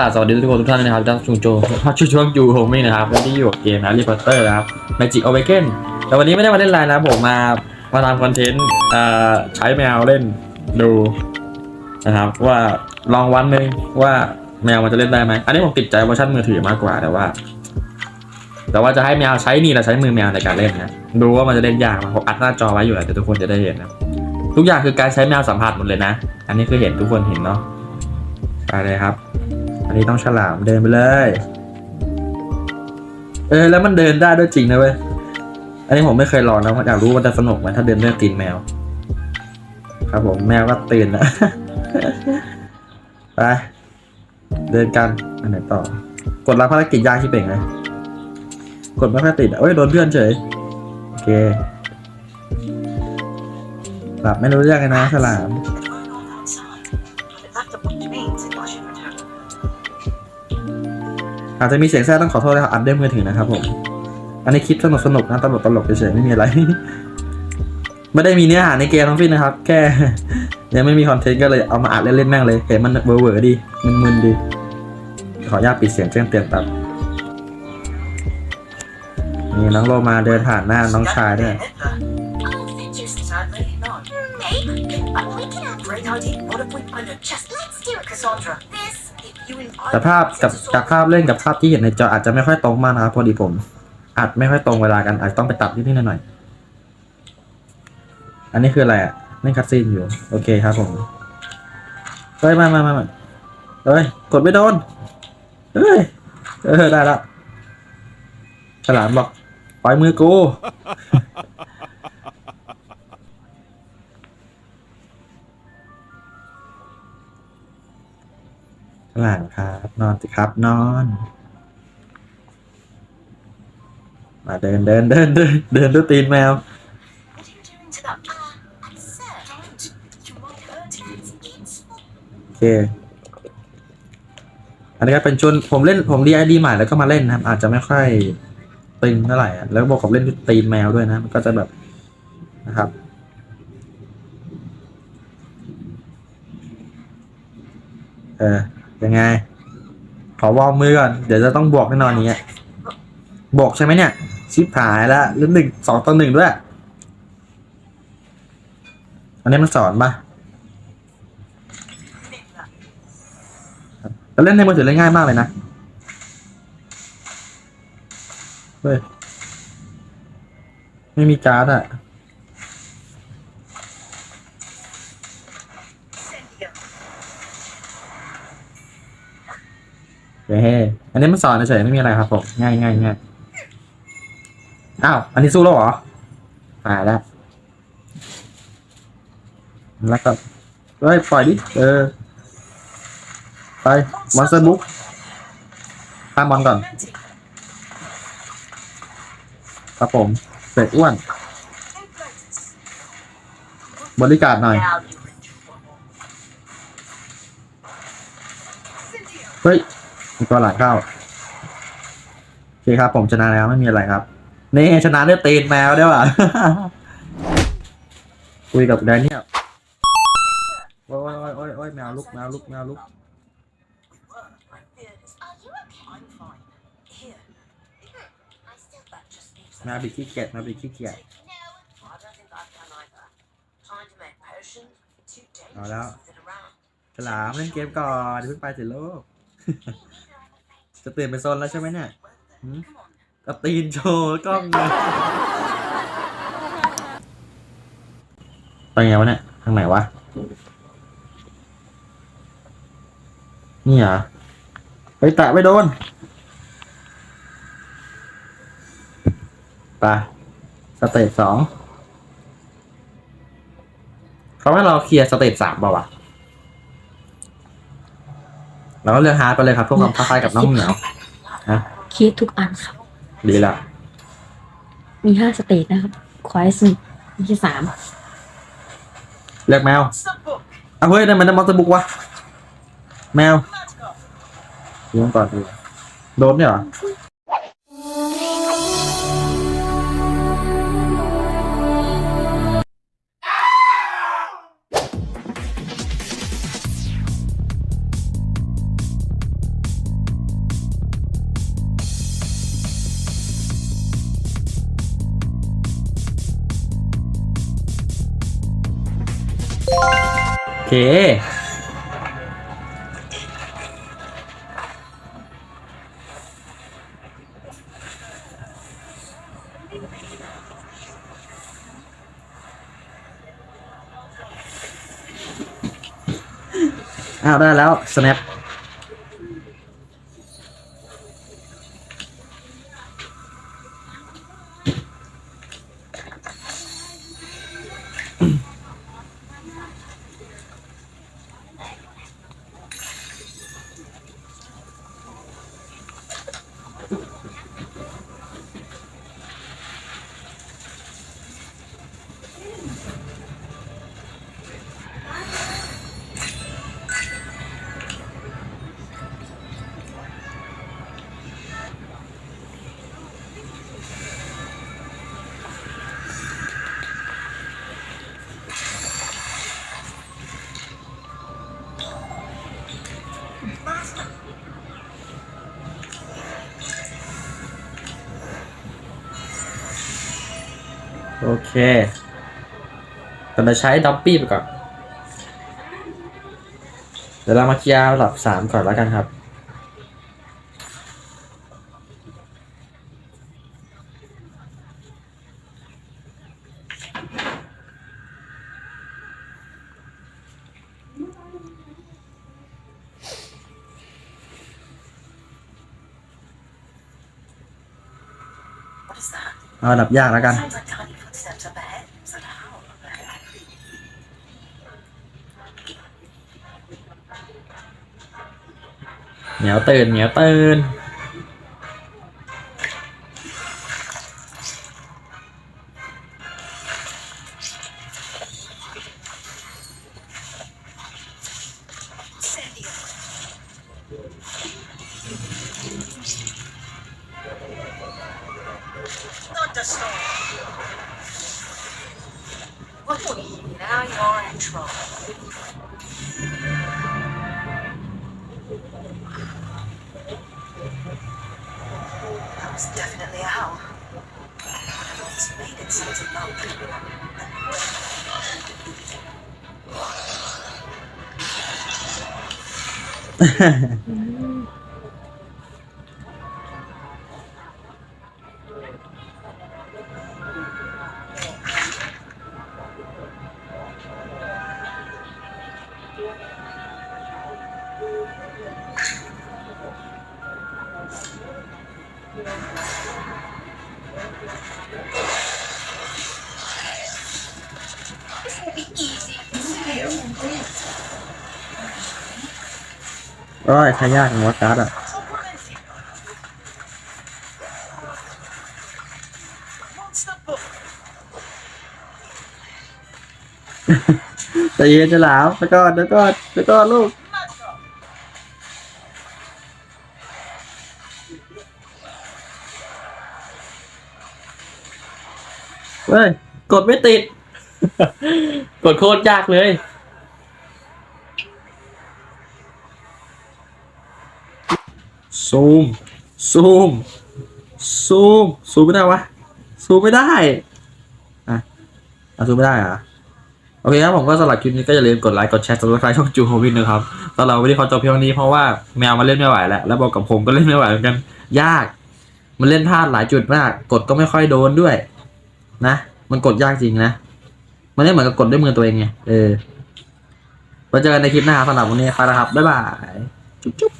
ค่ะสวัสดีทุกคนทุกท่านนะครับท่านชุงโจท่านช่วช่วงยูโฮมิ่งนะครับและที่อยู่กับเกมนะรีพอร์เตอร์นะครับ Magic Awaken แต่วันนี้ไม่ได้มาเล่นไลน์นะผมมามาทำคอนเทนต์ใช้แมวเล่นดูนะครับว่าลองวันหนึ่งว่าแมวมันจะเล่นได้ไหมอันนี้ผมติดใจเวอร์ชันมือถือมากกว่าแต่ว่า แต่ว่าจะให้แมวใช้นี่แหละใช้มือแมวในการเล่นนะดูว่ามันจะเล่นยากไหมผมอัดหน้าจอไว้อยู่แหละแต่ทุกคนจะได้เห็นนะทุกอย่างคือการใช้แมวสัมผัสหมดเลยนะ อันนี้คือเห็นทุกคนเห็นเนาะไปเลยครับ นนี้ต้องฉลามเดินไปเลย เออแล้วมันเดินได้ด้วยจริงนะเว้ย อันนี้ผมไม่เคยลองนะอยากรู้ว่าจะสนุกไหมถ้าเดินด้วยตีนแมว ครับผมแมวก็ตื่นนะไปเดินกันอันไหนต่อ กดรับภารกิจยากที่เป่งเลยกดไม่ค่อยติดเอ้ยโดนเพื่อนเฉยโอเคหลับไม่รู้เรื่องเลยนะฉลาม อาจจะมีเสียงแทรกต้องขอโทษนะครับอัดด้วยมือถือนะครับผมอันนี้คลิปสนุกสนุกๆนะตลกตลกๆเฉยๆไม่มีอะไร ไม่ได้มีเนื้อหาในเกมทั้งสิ้นนะครับ แค่ยังไม่มีคอนเทนต์ก็เลยเอามาอัดเล่นๆแม่งเลยเห็นมันเวอร์ๆดีมึนๆดี ขออนุญาตปิดเสียงแจ้งเตือนตัดนี่น้องโลมาเดินผ่านหน้าน้องชายด้วย แต่ภาพกับกับภาพเล่นกับภาพที่เห็นในจออาจจะไม่ค่อยตรงมากนะครับพอดีผมอัดไม่ค่อยตรงเวลากันอาจจะต้องไปตัดนิดๆหน่อยๆอันนี้คืออะไรอะเล่นคัดซีนอยู่ โอเคครับผมเฮ้ยมามามามาเฮ้ยกดไม่โดนเฮ้ยเออได้ละฉลามบอกปล่อยมือกู ฉลามครับ นอนสิครับนอน มาเดินเดินเดินเดินเดินด้วยตีนแมว โอเค อันนี้ก็เป็นชุนผมเล่นผมดีไอดีใหม่แล้วก็มาเล่นนะครับ อาจจะไม่ค่อยตึงเท่าไหร่แล้วบอกกับเล่นด้วยตีนแมวด้วยนะ มันก็จะแบบนะครับเออ ยังไง ขอวอร์มมือก่อน เดี๋ยวจะต้องบวกแน่นอนอย่างเงี้บวกใช่ไหมเนี่ย ชิปหายแล้วแล้วหนึ่งสองต่อหนึ่งด้วย อันนี้มันสอนปะแล้วเล่นในมือถือเล่นง่ายมากเลยนะ เฮ้ย ไม่มีการ์ดอะ เฮ้อันนี้มันสอนเฉยไม่มีอะไรครับผมง่ายง่ายง่ายอ้าวอันนี้สู้แล้วเหรอหายแล้วแล้วก็เฮ้ยปล่อยดิเออไปมอนสเตอร์บุ๊กตามบอลก่อนครับผมเป็ดอ้วน บริการหน่อย เฮ้ย มีตัวหลังเข้าโอเคครับ ผมชนะแล้วไม่มีอะไรครับ นี่ชนะด้วยตีนแมวด้วยว่ะคุยกับแดเนียลโอ้ยโอ้ยโอ้ยโอ้ยแมวลุกแมวลุกแมวลุก My beard is- Are you okay? I'm fine. Here. I still That just needs แมวบิดขี้เกียจแมวบิดขี้เกียจ No. I don't think I can either. Trying to make potions too Oh, dangerous no. with it around. ฉลามเล่นเกมก่อนเดี๋ยวเพิ่งไปสิลูก จะตื่นไปโซนแล้วใช่ไหมเนี่ยหืม Come on. เอาตีนโชว์กล้องเลยไปไงวะเนี่ย ทางไหนวะ นี่เหรอไปแตะไม่โดนไปสเตจสองเขาให้เราเคลียร์สเตจสามเปล่าวะ เราก็เลือกฮาร์ดไปเลยครับเพื่อความท้าทายกับน้องเหมียวคิดทุกอันครับ ดีละมีห้าสเตจนะครับควายสนุกมีแค่สามเลือกแมว What's the book? อะเฮ้ยนั่นมันมอสบุกวะแมว Let's go. ดูก่อนดูโดนเนี่ยเหรอ อ้าวได้แล้ว snap โอเคแต่มาใช้ดับปี้ไปก่อน เดี๋ยวเรามาเคลียร์ระดับสามก่อนแล้วกันครับ What is that? เอาระดับยากแล้วกัน เหนียวตื่นเหนียวตื่น Thunderstorm. Woohoo! Now you're in trouble. was definitely a howl. Whatever's made it sounds. โอ้ยใช้ยากหัวการ์ดอะ Monster book. ใจเเฮ้ย กดไม่ติด กดโคตรยากเลย ซูม ซูม ซูม ซูมไม่ได้วะ ซูมไม่ได้ อะอะซูมไม่ได้อะโอเคครับผมก็สำหรับคลิปนี้ก็อย่าลืมกดไลค์กดแชร์ subscribe ช่องจูโฮวินนะครับตอนเราไม่ได้ขอจบเพียงนี้เพราะว่าแมวมันเล่นไม่ไหวแล้ว แล้วบอกกับผมก็เล่นไม่ไหวเหมือนกัน ยาก มันเล่นพลาดหลายจุดมาก กดก็ไม่ค่อยโดนด้วย นะ มันกดยากจริงนะ มันไม่เหมือนกับกดด้วยมือตัวเองไง เออไว้เจอกันในคลิปหน้าสำหรับวันนี้ไปแล้วครับ บ๊ายบาย จุ๊บ